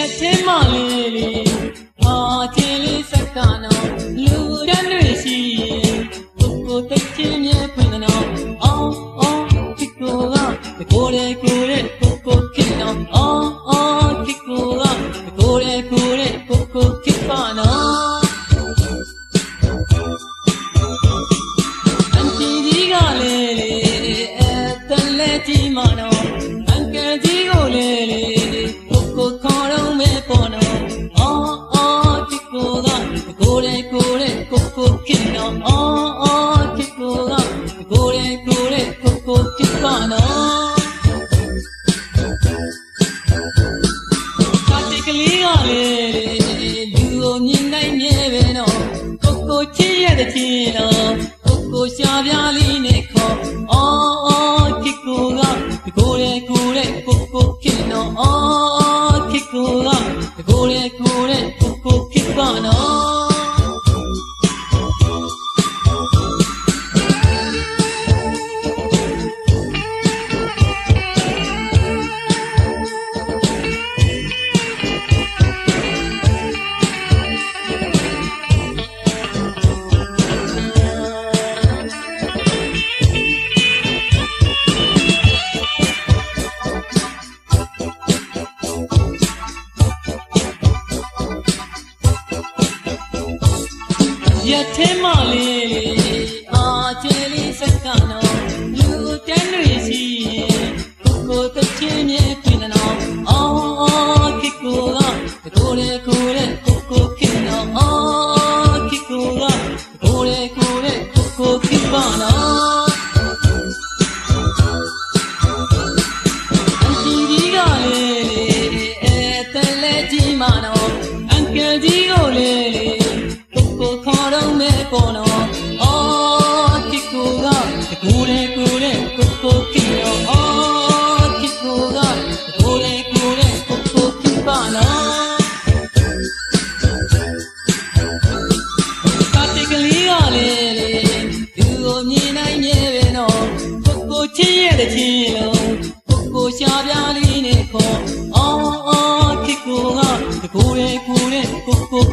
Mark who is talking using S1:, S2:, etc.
S1: မျက်ထဲမှလေးပြီဟာချင်းလေးစက္ကနာလူတန်းတွေရှိကိုကိုတက်ချင်းမြဲဖွင့်နော်အောင်အောင်ချစ်ကိုကကိုရဲကိုရဲကိုကိုခင်နော်အောင်အောင်ချစ်ကိုကကိုရဲကိုရဲကိုကိုခင်ပါနော်အန်တီဒီကလေးလေးအဲတန်လက်ကြီးမနော် ကိုယ်ရဲ့ကိုယ်ရဲ့ကိုကိုဖြစ်ပါနော်ကာတိကလေးကလေးလူကိုမြင်နိုင်မြဲပဲနော်ကိုကိုချစ်ရတဲ့ချင်းနော်ကိုကိုရှာပြလေးနဲ့ခေါ်အော်အော်ခိကိုကကိုယ်ရဲ့ကိုယ်ရဲ့ကိုကိုဖြစ်နော်အော်ခိကိုကကိုယ်ရဲ့ကိုယ်ရဲ့ကိုကိုဖြစ်ပါနော် ရထဲမလေးအာကျဲလေးစက္ကနော်လူတန်းတွေရှိ ပေါ်နော်အော်ကစ်ကိုကကိုလေကိုလေကိုကိုကီယောအော်ကစ်ကိုကကိုလေကိုလေကိုကိုကီပါနော်ကတိကလေးကလေသူ့ကိုမြင်နိုင်ရဲ့ပဲနော်ကိုကိုချစ်ရဲ့တဲ့ချင်းလုံးကိုကိုရှားပြားလေးနဲ့ခေါ်အော်အော်ကစ်ကိုကကိုလေကိုလေကိုကို